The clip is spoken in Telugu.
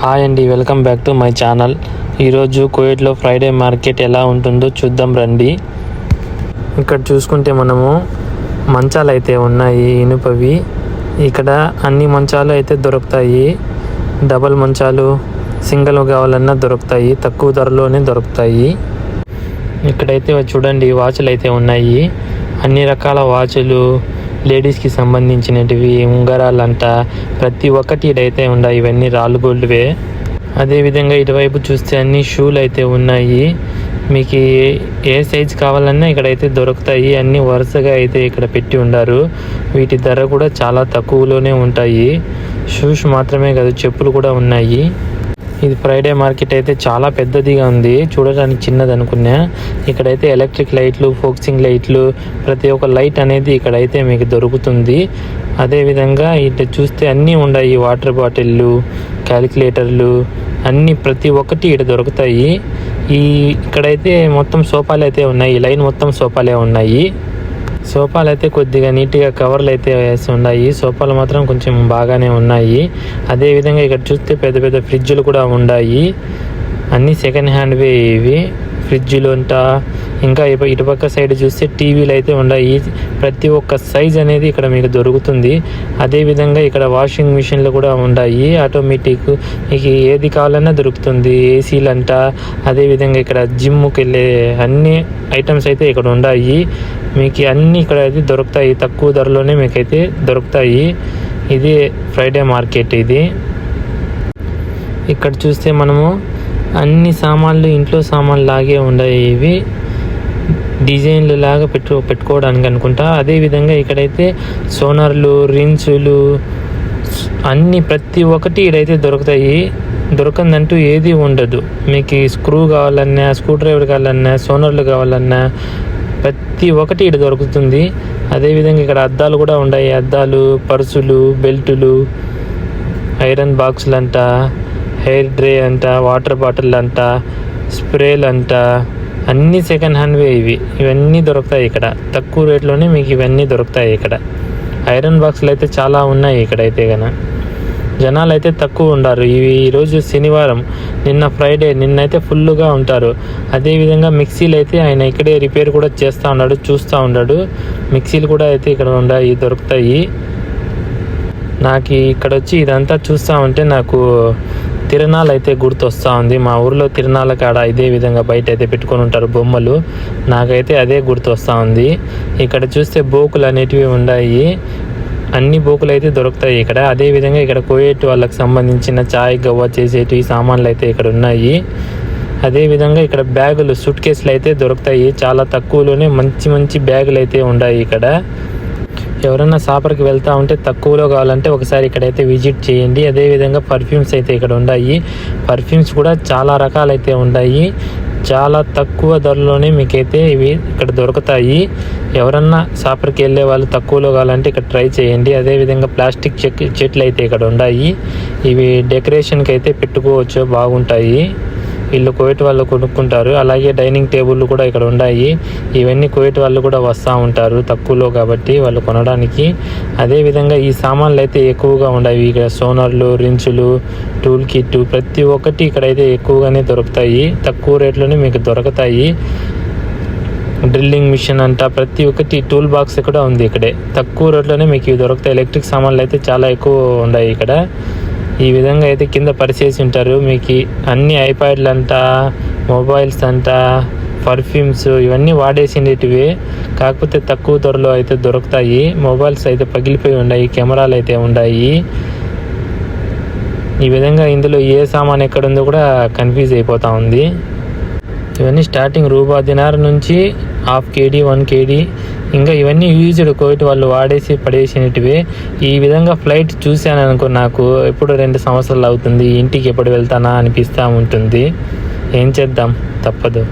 హాయ్ అండి welcome back to my channel ఈరోజు కువైట్లో ఫ్రైడే మార్కెట్ ఎలా ఉంటుందో చూద్దాం రండి. ఇక్కడ చూసుకుంటే మనము మంచాలు అయితే ఉన్నాయి ఇనుపవి. ఇక్కడ అన్ని మంచాలు అయితే దొరుకుతాయి. డబల్ మంచాలు సింగిల్ కావాలన్నా దొరుకుతాయి తక్కువ ధరలోనే దొరుకుతాయి. ఇక్కడైతే చూడండి వాచ్లు అయితే ఉన్నాయి. అన్ని రకాల వాచ్లు లేడీస్కి సంబంధించినటివి ఉంగరాలంట ప్రతి ఒక్కటి ఇడైతే ఉన్నాయి ఇవన్నీ రాళ్ళు గోల్డ్వే. అదేవిధంగా ఇటువైపు చూస్తే అన్ని షూలు అయితే ఉన్నాయి. మీకు ఏ- సైజ్ కావాలన్నా ఇక్కడైతే దొరుకుతాయి. అన్నీ వరుసగా అయితే ఇక్కడ పెట్టి ఉండారు. వీటి ధర కూడా చాలా తక్కువలోనే ఉంటాయి. షూస్ మాత్రమే కాదు చెప్పులు కూడా ఉన్నాయి. ఇది ఫ్రైడే మార్కెట్ అయితే చాలా పెద్దదిగా ఉంది. చూడడానికి చిన్నది అనుకున్నా. ఇక్కడైతే ఎలక్ట్రిక్ లైట్లు ఫోక్సింగ్ లైట్లు ప్రతి ఒక్క లైట్ అనేది ఇక్కడైతే మీకు దొరుకుతుంది. అదేవిధంగా ఇటు చూస్తే అన్నీ ఉన్నాయి. వాటర్ బాటిళ్ళు క్యాలిక్యులేటర్లు అన్నీ ప్రతి ఒక్కటి ఇక్కడ దొరుకుతాయి. ఈ ఇక్కడైతే మొత్తం సోఫాలు అయితే ఉన్నాయి. ఈ లైన్ మొత్తం సోఫాలే ఉన్నాయి. సోఫాలు అయితే కొద్దిగా నీట్గా కవర్లు అయితే వేసి ఉన్నాయి సోఫాలు మాత్రం కొంచెం బాగానే ఉన్నాయి. అదే విధంగా ఇక్కడ చూస్తే పెద్ద పెద్ద ఫ్రిడ్జ్లు కూడా ఉన్నాయి. అన్నీ సెకండ్ హ్యాండ్వే ఇవి. ఫ్రిడ్జ్లు అంట ఇంకా ఇటు- ఇటుపక్క సైడ్ చూస్తే టీవీలు అయితే ఉన్నాయి. ప్రతి ఒక్క సైజ్ అనేది ఇక్కడ మీకు దొరుకుతుంది. అదేవిధంగా ఇక్కడ వాషింగ్ మిషన్లు కూడా ఉన్నాయి. ఆటోమేటిక్ మీకు ఏది కావాలన్నా దొరుకుతుంది. ఏసీలు అంట అదేవిధంగా ఇక్కడ జిమ్కి వెళ్ళే అన్ని ఐటమ్స్ అయితే ఇక్కడ ఉన్నాయి. మీకు అన్నీ ఇక్కడ అయితే దొరుకుతాయి. తక్కువ ధరలోనే మీకైతే దొరుకుతాయి. ఇది ఫ్రైడే మార్కెట్ ఇది. ఇక్కడ చూస్తే మనము అన్ని సామాన్లు ఇంట్లో సామాన్లు లాగే ఉన్నాయి ఇవి. డిజైన్లు లాగా పెట్టు పెట్టుకోవడానికి అనుకుంటా. అదేవిధంగా ఇక్కడైతే సోనార్లు రిన్సులు అన్ని ప్రతి ఒక్కటి ఇక్కడైతే దొరుకుతాయి. దొరకందంటూ ఏది ఉండదు. మీకు ఈ స్క్రూ కావాలన్నా స్క్రూ డ్రైవర్ కావాలన్నా సోనర్లు కావాలన్నా ప్రతి ఒక్కటి ఇక్కడ దొరుకుతుంది. అదేవిధంగా ఇక్కడ అద్దాలు కూడా ఉన్నాయి. అద్దాలు పర్సులు బెల్టులు ఐరన్ బాక్సులు అంట హెయిర్ డ్రే అంట వాటర్ బాటిల్ అంట స్ప్రేలు అంట అన్నీ సెకండ్ హ్యాండ్వే ఇవి. ఇవన్నీ దొరుకుతాయి ఇక్కడ. తక్కువ రేట్లోనే మీకు ఇవన్నీ దొరుకుతాయి ఇక్కడ. ఐరన్ బాక్సులు అయితే చాలా ఉన్నాయి ఇక్కడైతే గన. జనాలు అయితే తక్కువ ఉండారు. ఇవి ఈరోజు శనివారం. నిన్న ఫ్రైడే నిన్నైతే ఫుల్గా ఉంటారు. అదేవిధంగా మిక్సీలు అయితే ఆయన ఇక్కడే రిపేర్ కూడా చేస్తూ ఉన్నాడు చూస్తూ ఉన్నాడు. మిక్సీలు కూడా అయితే ఇక్కడ ఉన్నాయి దొరుకుతాయి. నాకు ఇక్కడ వచ్చి ఇదంతా చూస్తూ ఉంటే నాకు తిరణాలు అయితే గుర్తొస్తూ ఉంది. మా ఊర్లో తిరణాల కాడ ఇదే విధంగా బయట అయితే పెట్టుకొని ఉంటారు బొమ్మలు. నాకైతే అదే గుర్తొస్తూ ఉంది. ఇక్కడ చూస్తే బోకులు అనేటివి ఉన్నాయి అన్ని బోకులు అయితే దొరుకుతాయి ఇక్కడ. అదే విధంగా ఇక్కడ కోయేటి వాళ్ళకి సంబంధించిన చాయ్ గవ్వ చేసేటివి సామాన్లు అయితే ఇక్కడ ఉన్నాయి. అదేవిధంగా ఇక్కడ బ్యాగులు సూట్ కేసులు అయితే దొరుకుతాయి. చాలా తక్కువలోనే మంచి మంచి బ్యాగులు అయితే ఉన్నాయి ఇక్కడ. ఎవరైనా సాపర్కి వెళ్తా ఉంటే తక్కువలో కావాలంటే ఒకసారి ఇక్కడైతే విజిట్ చేయండి. అదేవిధంగా పర్ఫ్యూమ్స్ అయితే ఇక్కడ ఉన్నాయి పర్ఫ్యూమ్స్ కూడా చాలా రకాలైతే ఉన్నాయి చాలా తక్కువ ధరలోనే మీకైతే ఇవి ఇక్కడ దొరుకుతాయి. ఎవరన్నా షాపర్కి వెళ్ళే వాళ్ళు తక్కువలో కావాలంటే ఇక్కడ ట్రై చేయండి. అదేవిధంగా ప్లాస్టిక్ చెట్లు అయితే ఇక్కడ ఉన్నాయి ఇవి డెకరేషన్కి అయితే పెట్టుకోవచ్చు. బాగుంటాయి. వీళ్ళు కోవిట్ వాళ్ళు కొనుక్కుంటారు. అలాగే డైనింగ్ టేబుల్ కూడా ఇక్కడ ఉన్నాయి ఇవన్నీ కోవిట్ వాళ్ళు కూడా వస్తూ ఉంటారు. తక్కువలో కాబట్టి వాళ్ళు కొనడానికి. అదేవిధంగా ఈ సామాన్లు అయితే ఎక్కువగా ఉన్నాయి ఇక్కడ సోనర్లు రించులు టూల్ కిట్ ప్రతి ఒక్కటి ఇక్కడైతే ఎక్కువగానే దొరుకుతాయి. తక్కువ రేట్లోనే మీకు దొరుకుతాయి. డ్రిల్లింగ్ మిషన్ అంట ప్రతి ఒక్కటి టూల్ బాక్స్ కూడా ఉంది ఇక్కడే. తక్కువ రేట్లోనే మీకు ఇవి దొరుకుతాయి. ఎలక్ట్రిక్ సామాన్లు అయితే చాలా ఎక్కువ ఉన్నాయి ఇక్కడ. ఈ విధంగా అయితే కింద పరిచేసి ఉంటారు. మీకు అన్ని ఐప్యాడ్లు అంట మొబైల్స్ అంట పర్ఫ్యూమ్స్ ఇవన్నీ వాడేసిండేటివి. కాకపోతే తక్కువ ధరలో అయితే దొరుకుతాయి. మొబైల్స్ అయితే పగిలిపోయి ఉన్నాయి. కెమెరాలు అయితే ఉన్నాయి. ఈ విధంగా ఇందులో ఏ సామాన్ ఎక్కడ ఉందో కూడా కన్ఫ్యూజ్ అయిపోతా ఉంది. ఇవన్నీ స్టార్టింగ్ రూబా దినార్ నుంచి హాఫ్ కేడీ వన్ కేడీ ఇంకా ఇవన్నీ యూజ్డ్ కోవిడ్ వాళ్ళు వాడేసి పడేసినటివి. ఈ విధంగా ఫ్లైట్ చూశాను అనుకో నాకు ఎప్పుడు రెండు సంవత్సరాలు అవుతుంది ఇంటికి ఎప్పుడు వెళ్తానా అనిపిస్తూ ఉంటుంది. ఏం చేద్దాం? తప్పదు.